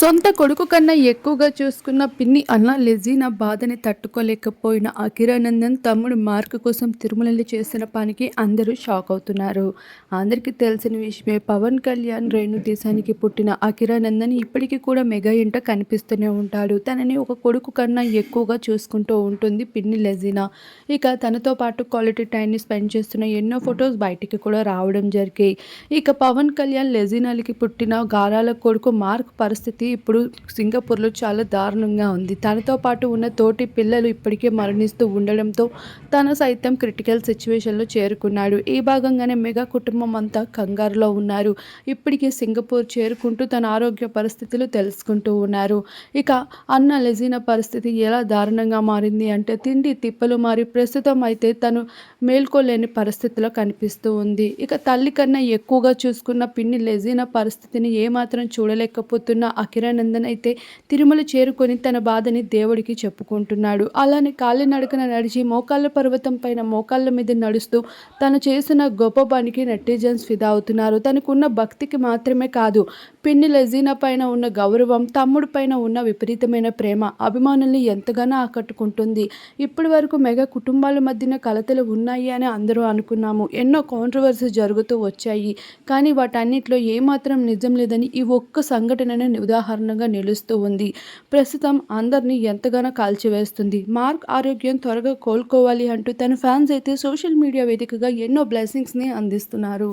సొంత కొడుకు కన్నా ఎక్కువగా చూసుకున్న పిన్ని అన్న లెజీనా బాధని తట్టుకోలేకపోయిన అఖిరానందన్ తమ్ముడు మార్క్ కోసం తిరుమలలో చేసిన పనికి అందరూ షాక్ అవుతున్నారు. అందరికీ తెలిసిన విషయమే పవన్ కళ్యాణ్ రేణు దేశానికి పుట్టిన అఖిరానందన్ ఇప్పటికీ కూడా మెగా ఇంట కనిపిస్తూనే ఉంటాడు. తనని ఒక కొడుకు కన్నా ఎక్కువగా చూసుకుంటూ ఉంటుంది పిన్ని లెజీనా. ఇక తనతో పాటు క్వాలిటీ టైంని స్పెండ్ చేస్తున్న ఎన్నో ఫొటోస్ బయటికి కూడా రావడం జరిగాయి. ఇక పవన్ కళ్యాణ్ లెజీనాలకి పుట్టిన గారాల కొడుకు మార్క్ పరిస్థితి ఇప్పుడు సింగపూర్లో చాలా దారుణంగా ఉంది. తనతో పాటు ఉన్న తోటి పిల్లలు ఇప్పటికే మరణిస్తూ ఉండడంతో తను సైతం క్రిటికల్ సిచ్యువేషన్లో చేరుకున్నాడు. ఈ భాగంగానే మెగా కుటుంబం అంతా కంగారులో ఉన్నారు. ఇప్పటికే సింగపూర్ చేరుకుంటూ తన ఆరోగ్య పరిస్థితులు తెలుసుకుంటూ ఉన్నారు. ఇక అన్న లెజీనా పరిస్థితి ఎలా దారుణంగా మారింది అంటే తిండి తిప్పలు మారి ప్రస్తుతం అయితే తను మేల్కోలేని పరిస్థితిలో కనిపిస్తూ ఉంది. ఇక తల్లి కన్నా ఎక్కువగా చూసుకున్న పిన్ని లెజీనా పరిస్థితిని ఏమాత్రం చూడలేకపోతున్న అఖిరానందన్ అయితే తిరుమల చేరుకొని తన బాధని దేవుడికి చెప్పుకుంటున్నాడు. అలానే కాలినడకన నడిచి మోకాళ్ళ పర్వతం పైన మోకాళ్ళ మీద నడుస్తూ తను చేసిన గొప్ప పనికి నెటిజన్స్ ఫిదా అవుతున్నారు. తనకున్న భక్తికి మాత్రమే కాదు పిన్ని లెజీనా పైన ఉన్న గౌరవం తమ్ముడు పైన ఉన్న విపరీతమైన ప్రేమ అభిమానుల్ని ఎంతగానో ఆకట్టుకుంటుంది. ఇప్పటి వరకు మెగా కుటుంబాల మధ్యన కలతలు ఉన్నాయి అని అందరూ అనుకున్నాము. ఎన్నో కాంట్రవర్సీ జరుగుతూ వచ్చాయి. కానీ వాటన్నిటిలో ఏమాత్రం నిజం లేదని ఈ ఒక్క సంఘటననే ఉదాహరణగా నిలుస్తూ ఉంది. ప్రస్తుతం అందరినీ ఎంతగానో కాల్చివేస్తుంది. మార్క్ ఆరోగ్యం త్వరగా కోలుకోవాలి అంటూ తన ఫ్యాన్స్ అయితే సోషల్ మీడియా వేదికగా ఎన్నో బ్లెస్సింగ్స్ని అందిస్తున్నారు.